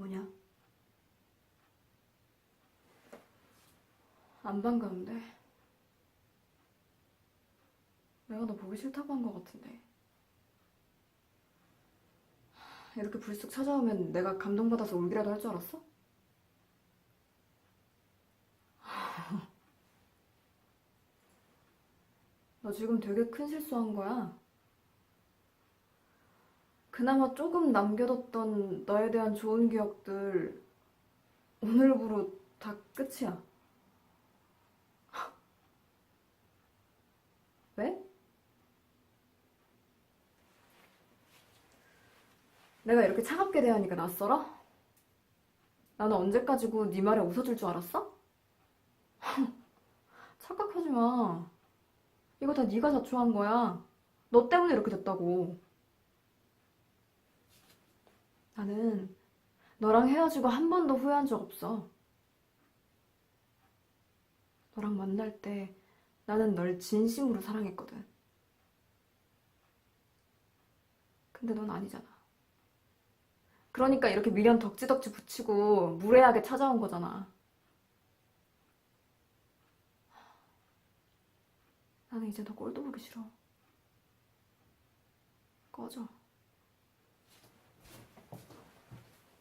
뭐냐? 안 반가운데? 내가 너 보기 싫다고 한 것 같은데. 이렇게 불쑥 찾아오면 내가 감동받아서 울기라도 할 줄 알았어? 너 지금 되게 큰 실수한 거야. 그나마 조금 남겨뒀던 너에 대한 좋은 기억들 오늘부로 다 끝이야. 왜? 내가 이렇게 차갑게 대하니까 낯설어? 나는 언제까지고 네 말에 웃어줄 줄 알았어? 착각하지 마. 이거 다 네가 자초한 거야. 너 때문에 이렇게 됐다고. 나는 너랑 헤어지고 한 번도 후회한 적 없어. 너랑 만날 때 나는 널 진심으로 사랑했거든. 근데 넌 아니잖아. 그러니까 이렇게 미련 덕지덕지 붙이고 무례하게 찾아온 거잖아. 나는 이제 너 꼴도 보기 싫어. 꺼져.